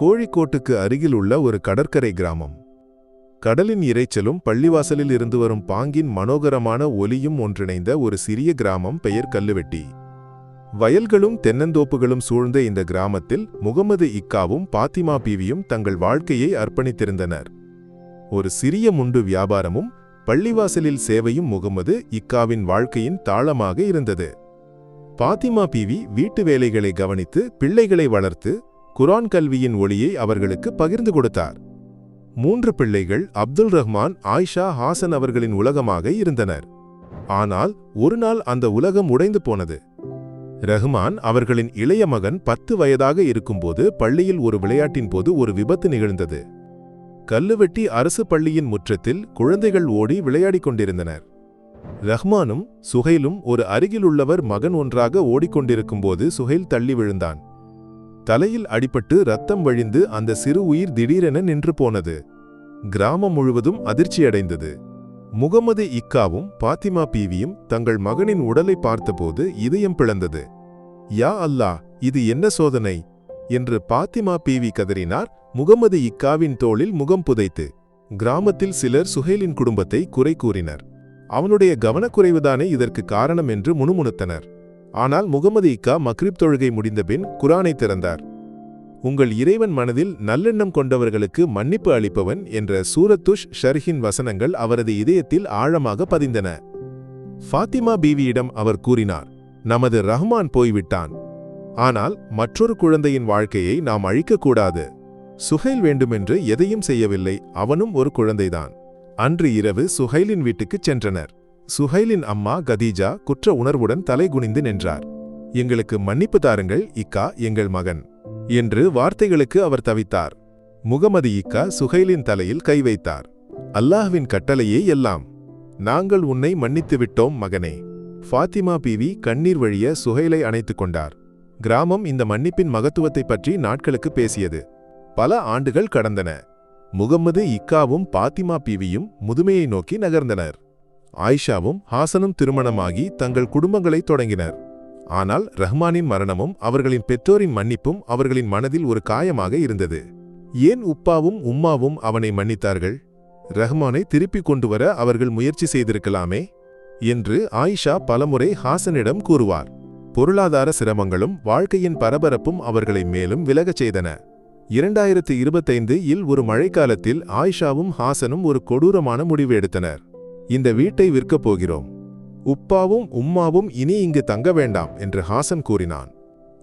கோழிக்கோட்டுக்கு அருகில் உள்ள ஒரு கடற்கரை கிராமம். கடலின் இரைச்சலும் பள்ளிவாசலில் இருந்து வரும் பாங்கின் மனோகரமான ஒலியும் ஒன்றிணைந்த ஒரு சிறிய கிராமம் பெயர் கல்லுவெட்டி. வயல்களும் தென்னந்தோப்புகளும் சூழ்ந்த இந்த கிராமத்தில் முகமது இக்காவும் பாத்திமா பீவியும் தங்கள் வாழ்க்கையை அர்ப்பணித்திருந்தனர். ஒரு சிறிய முண்டு வியாபாரமும் பள்ளிவாசலில் சேவையும் முகமது இக்காவின் வாழ்க்கையின் தாளமாக இருந்தது. பாத்திமா பீவி வீட்டு வேலைகளை கவனித்து பிள்ளைகளை வளர்த்து குரான் கல்வியின் ஒளியை அவர்களுக்கு பகிர்ந்து கொடுத்தார். மூன்று பிள்ளைகள் அப்துல் ரஹ்மான் ஆயிஷா ஹாசன் அவர்களின் உலகமாக இருந்தனர். ஆனால் ஒரு நாள் அந்த உலகம் உடைந்து போனது. ரஹ்மான் அவர்களின் இளைய மகன் பத்து வயதாக இருக்கும்போது பள்ளியில் ஒரு விளையாட்டின் போது ஒரு விபத்து நிகழ்ந்தது. கல்லுவெட்டி அரசு பள்ளியின் முற்றத்தில் குழந்தைகள் ஓடி விளையாடிக் கொண்டிருந்தனர். ரஹ்மானும் சுஹைலும் ஒரு அருகிலுள்ளவர் மகன் ஒன்றாக ஓடிக்கொண்டிருக்கும்போது சுஹைல் தள்ளி விழுந்தான். தலையில் அடிபட்டு ரத்தம் வழிந்து அந்த சிறு உயிர் திடீரென நின்று போனது. கிராமம் முழுவதும் அதிர்ச்சியடைந்தது முகமது இக்காவும் பாத்திமா பீவியும் தங்கள் மகனின் உடலை பார்த்தபோது இதயம் பிளந்தது. யா அல்லாஹ் இது என்ன சோதனை? என்று பாத்திமா பீவி கதறினார். முகமது இக்காவின் தோளில் முகம் புதைத்து கிராமத்தில் சிலர் சுஹேலின் குடும்பத்தை குறை கூறினர். அவனுடைய கவனக்குறைவுதானே இதற்கு காரணம் என்று முணுமுணுத்தனர். ஆனால் முகமது இக்கா மக்ரிப் தொழுகை முடிந்தபின் குரானை திறந்தார். உங்கள் இறைவன் மனதில் நல்லெண்ணம் கொண்டவர்களுக்கு மன்னிப்பு அளிப்பவன் என்ற சூரத்துஷ் ஷர்ஹின் வசனங்கள் அவரது இதயத்தில் ஆழமாக பதிந்தன. ஃபாத்திமா பீவியிடம் அவர் கூறினார் நமது ரஹ்மான் போய்விட்டான். ஆனால் மற்றொரு குழந்தையின் வாழ்க்கையை நாம் அழிக்கக்கூடாது. சுஹைல் வேண்டுமென்று எதையும் செய்யவில்லை அவனும் ஒரு குழந்தைதான். அன்று இரவு சுஹைலின் வீட்டுக்குச் சென்றனர். சுஹைலின் அம்மா கதீஜா குற்ற உணர்வுடன் தலைகுனிந்து நின்றார். எங்களுக்கு மன்னிப்பு தாருங்கள் இக்கா எங்கள் மகன். என்று வார்த்தைகளுக்கு அவர் தவித்தார். முகமது இக்கா சுஹைலின் தலையில் கை வைத்தார். அல்லாஹ்வின் கட்டளையே எல்லாம். நாங்கள் உன்னை மன்னித்து விட்டோம் மகனே. ஃபாத்திமா பீவி கண்ணீர் வழிய சுஹைலை அணைத்துக் கொண்டார். கிராமம் இந்த மன்னிப்பின் மகத்துவத்தை பற்றி நாட்களுக்கு பேசியது. பல ஆண்டுகள் கடந்தன. முகம்மது இக்காவும் பாத்திமா பீவியும் முதுமையை நோக்கி நகர்ந்தனர். ஆயிஷாவும் ஹாசனும் திருமணமாகி தங்கள் குடும்பங்களை தொடங்கினர். ஆனால் ரஹ்மானின் மரணமும் அவர்களின் பெற்றோரின் மன்னிப்பும் அவர்களின் மனதில் ஒரு காயமாக இருந்தது. ஏன் உப்பாவும் உம்மாவும் அவனை மன்னித்தார்கள்? ரஹ்மானை திருப்பிக் கொண்டு வர அவர்கள் முயற்சி செய்திருக்கலாமே? என்று ஆயிஷா பலமுறை ஹாசனிடம் கூறுவார். பொருளாதார சிரமங்களும் வாழ்க்கையின் பரபரப்பும் அவர்களை மேலும் விலகச் செய்தன. இரண்டாயிரத்து இருபத்தைந்து இல் ஒரு மழைக்காலத்தில் ஆயிஷாவும் ஹாசனும் ஒரு கொடூரமான முடிவு எடுத்தனர். இந்த வீட்டை விற்கப் போகிறோம். உப்பாவும் உம்மாவும் இனி இங்கு தங்க வேண்டாம் என்று ஹாசன் கூறினான்.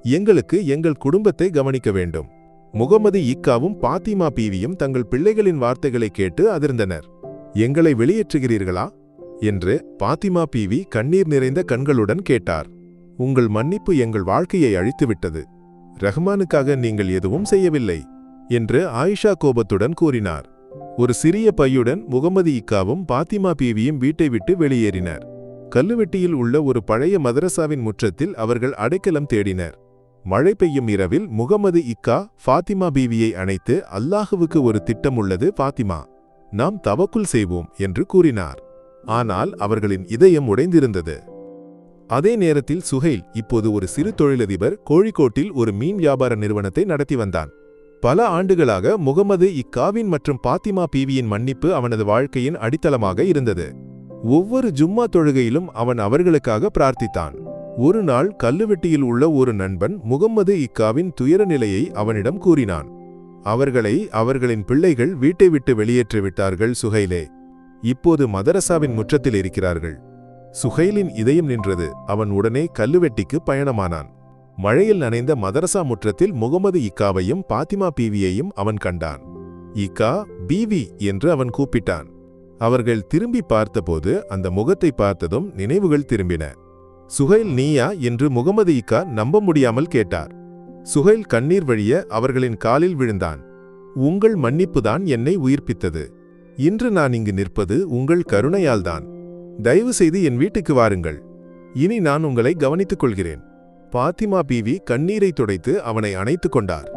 எங்களுக்கு எங்கள் குடும்பத்தை கவனிக்க வேண்டும். முகமது இக்காவும் பாத்திமா பீவியும் தங்கள் பிள்ளைகளின் வார்த்தைகளை கேட்டு அதிர்ந்தனர். எங்களை வெளியேற்றுகிறீர்களா? என்று பாத்திமா பீவி கண்ணீர் நிறைந்த கண்களுடன் கேட்டார். உங்கள் மன்னிப்பு எங்கள் வாழ்க்கையை அழித்துவிட்டது. ரஹ்மானுக்காக நீங்கள் எதுவும் செய்யவில்லை என்று ஆயிஷா கோபத்துடன் கூறினார். ஒரு சிறிய பையுடன் முகமது இக்காவும் பாத்திமா பீவியும் வீட்டை விட்டு வெளியேறினர். கல்லுவெட்டியில் உள்ள ஒரு பழைய மதரசாவின் முற்றத்தில் அவர்கள் அடைக்கலம் தேடினர். மழை பெய்யும் இரவில் முகமது இக்கா ஃபாத்திமா பீவியை அணைத்து அல்லாஹுவுக்கு ஒரு திட்டம் உள்ளது ஃபாத்திமா நாம் தவக்குல் செய்வோம் என்று கூறினார். ஆனால் அவர்களின் இதயம் உடைந்திருந்தது. அதே நேரத்தில் சுஹைல் இப்போது ஒரு சிறு தொழிலதிபர் கோழிக்கோட்டில் ஒரு மீன் வியாபார நிறுவனத்தை நடத்தி வந்தான். பல ஆண்டுகளாக முகமது இக்காவின் மற்றும் பாத்திமா பீவியின் மன்னிப்பு அவனது வாழ்க்கையின் அடித்தளமாக இருந்தது. ஒவ்வொரு ஜும்மா தொழுகையிலும் அவன் அவர்களுக்காக பிரார்த்தித்தான். ஒரு நாள் கல்லுவெட்டியில் உள்ள ஒரு நண்பன் முகம்மது இக்காவின் துயர நிலையை அவனிடம் கூறினான். அவர்களை அவர்களின் பிள்ளைகள் வீட்டை விட்டு வெளியேற்றி விட்டார்கள் சுஹைலே. இப்போது மதரசாவின் முற்றத்தில் இருக்கிறார்கள். சுஹைலின் இதயம் நின்றது. அவன் உடனே கல்லுவெட்டிக்கு பயணமானான். மழையில் நனைந்த மதரசா முற்றத்தில் முகமது இக்காவையும் பாத்திமா பீவியையும் அவன் கண்டான். இக்கா பீவி என்று அவன் கூப்பிட்டான். அவர்கள் திரும்பி பார்த்தபோது அந்த முகத்தை பார்த்ததும் நினைவுகள் திரும்பின. சுஹைல் நீயா என்று முகமது இக்கா நம்ப முடியாமல் கேட்டார். சுஹைல் கண்ணீர் வழிய அவர்களின் காலில் விழுந்தான். உங்கள் மன்னிப்புதான் என்னை உயிர்ப்பித்தது. இன்று நான் இங்கு நிற்பது உங்கள் கருணையால்தான். தயவு செய்து என் வீட்டுக்கு வாருங்கள். இனி நான் உங்களை கவனித்துக் கொள்கிறேன். பாத்திமா பீவி கண்ணீரை துடைத்து அவனை அணைத்துக் கொண்டார்.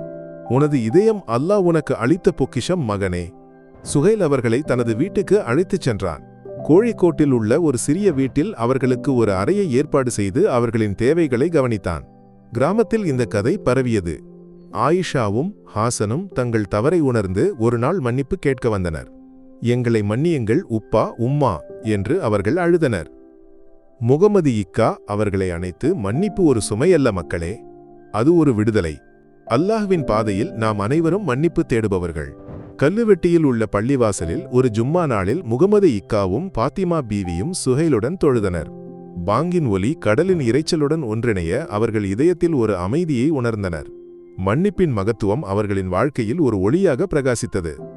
உனது இதயம் அல்லாஹ் உனக்கு அளித்த பொக்கிஷம் மகனே. சுகைல் அவர்களை தனது வீட்டுக்கு அழைத்துச் சென்றான். கோழிக்கோட்டில் உள்ள ஒரு சிறிய வீட்டில் அவர்களுக்கு ஒரு அறையை ஏற்பாடு செய்து அவர்களின் தேவைகளை கவனித்தான். கிராமத்தில் இந்த கதை பரவியது. ஆயிஷாவும் ஹாசனும் தங்கள் தவறை உணர்ந்து ஒரு நாள் மன்னிப்பு கேட்க வந்தனர். எங்களை மன்னியுங்கள் உப்பா உம்மா என்று அவர்கள் அழுதனர். முகமது இக்கா அவர்களை அணைத்து மன்னிப்பு ஒரு சுமையல்ல மக்களே அது ஒரு விடுதலை. அல்லாஹ்வின் பாதையில் நாம் அனைவரும் மன்னிப்பு தேடுபவர்கள். கல்லுவெட்டியில் உள்ள பள்ளிவாசலில் ஒரு ஜும்மா நாளில் முகமது இக்காவும் பாத்திமா பீவியும் சுஹைலுடன் தொழுதனர். பாங்கின் ஒலி கடலின் இரைச்சலுடன் ஒன்றிணைய அவர்கள் இதயத்தில் ஒரு அமைதியை உணர்ந்தனர். மன்னிப்பின் மகத்துவம் அவர்களின் வாழ்க்கையில் ஒரு ஒளியாக பிரகாசித்தது.